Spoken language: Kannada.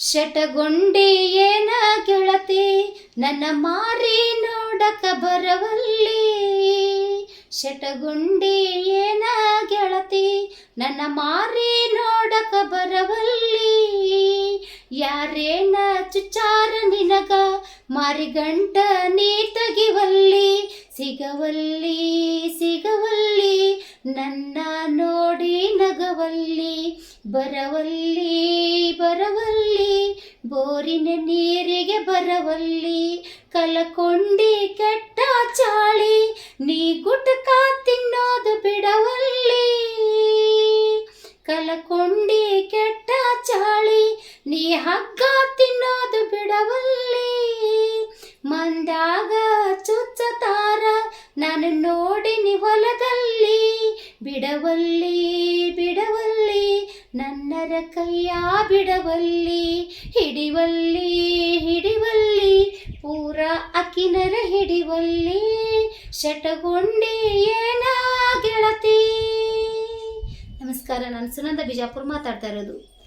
ಶಟಗೊಂಡಿ ಏನ ಗೆಳತಿ ನನ್ನ ಮಾರಿ ನೋಡಕ ಬರವಲ್ಲಿ. ಶಟಗೊಂಡಿ ಏನ ಗೆಳತಿ ನನ್ನ ಮಾರಿ ನೋಡಕ ಬರವಲ್ಲಿ. ಯಾರೇನ ಚುಚ್ಚಾರ ನಿನಗ, ಮಾರಿಗಂಟ ನೀ ತೆಗಿವಲ್ಲಿ. ಸಿಗವಲ್ಲಿ ಸಿಗವಲ್ಲಿ, ನನ್ನ ನೋಡಿ ನಗವಲ್ಲಿ. ಬರವಲ್ಲಿ ಬರವಲ್ಲಿ. ಬೋರಿನ ನೀರಿಗೆ ಬರವಲ್ಲಿ, ಕಲಕೊಂಡಿ ಕೆಟ್ಟ ಚಾಳಿ, ನೀ ಗುಟಕ ತಿನ್ನೋದು ಬಿಡವಲ್ಲಿ. ಕಲಕೊಂಡಿ ಕೆಟ್ಟ ಚಾಳಿ, ನೀ ಹಗ್ಗ ತಿನ್ನೋದು ಬಿಡವಲ್ಲಿ. ಮಂದಾಗ ಚುಚ್ಚತಾರ ನಾನು ನೋಡಿನಿ ಹೊಲದಲ್ಲಿ ಬಿಡವಲ್ಲಿ ಬಿಡವಲ್ಲಿ ನನ್ನರ ಕೈಯ ಬಿಡವಲ್ಲಿ, ಹಿಡಿವಲ್ಲಿ ಹಿಡಿವಲ್ಲಿ, ಪೂರ ಅಕಿನರ ಹಿಡಿವಲ್ಲಿ, ಶಟಗೊಂಡಿ ಏನ ಗೆಳತಿ? ನಮಸ್ಕಾರ, ನಾನು ಸುನಂದ ಬಿಜಾಪುರ ಮಾತಾಡ್ತಾ ಇರೋದು.